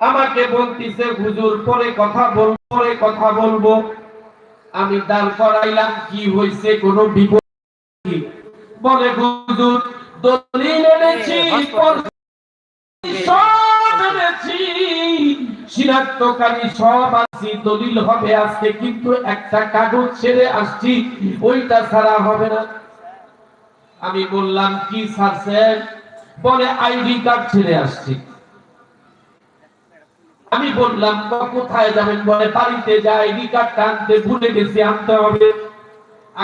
আমাকে বলতিছে, হুজুর, পরে কথা বল পরে কথা বলব। আমি দাঁড় করাইলাম, কি হয়েছে কোনো বিপদ বলে, হুজুর, দলিল এনেছি সব এনেছি। সব আছি, দলিল হবে আজকে, কিন্তু একটা কাগজ ছেড়ে আসছি, ওইটা ছাড়া হবে না। আমি বললাম, কি ছাড়ছেন বলে, আইডি কার্ড ছেড়ে আসছি। আমি বললাম কোথায় যাবেন বলে? বাড়িতে যাই কার্ড আনতে ভুলে গেছি, আনতে হবে।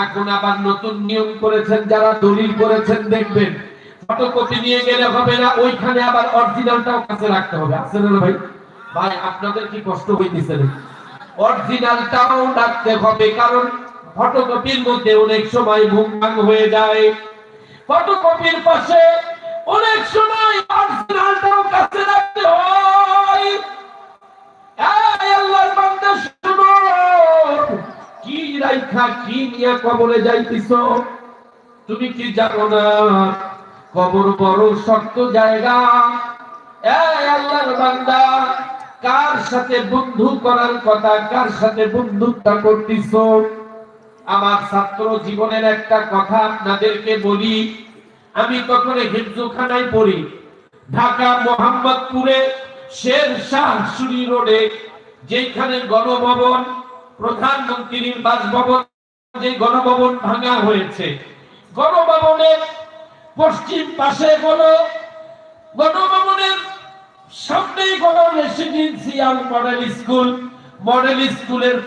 এখন আবার নতুন নিয়ম করেছেন, যারা দলিল করেছেন, দেখবেন। ফটোকপি নিয়ে গেলে হবে না, ওইখানে আবার অরিজিনালটাও কাছে রাখতে হবে। আছে না ভাই? ভাই, আপনাদের কি কষ্ট হইতেছে অরিজিনালটাও রাখতে হবে, কারণ ফটোকপির মধ্যে অনেক সময় ভুংভাং হয়ে যায়। ফটোকপির পাশে অনেক সময় অরিজিনালটাও রাইখা কি নিয়ে কবরে তুমি কি জানো না? কবর বড় শক্ত জায়গা। আল্লাহর বান্দা, কার সাথে বন্ধু করার কথা, কার সাথে বন্ধুত্ব আমার ছাত্র জীবনের একটা কথা আপনাদেরকে বলি। আমি তখন পড়ি। ঢাকা মোহাম্মদপুরে শের শাহ রোডে যেখানে গণভবন প্রধানমন্ত্রীর বাসভবন যে গণভবন ভাঙা হয়েছে। গণভবনের পশ্চিম পাশে গণ গণভবনের সামনেই গণ রেসিডেন্সিয়াল মডেল স্কুল, মডেল স্কুলের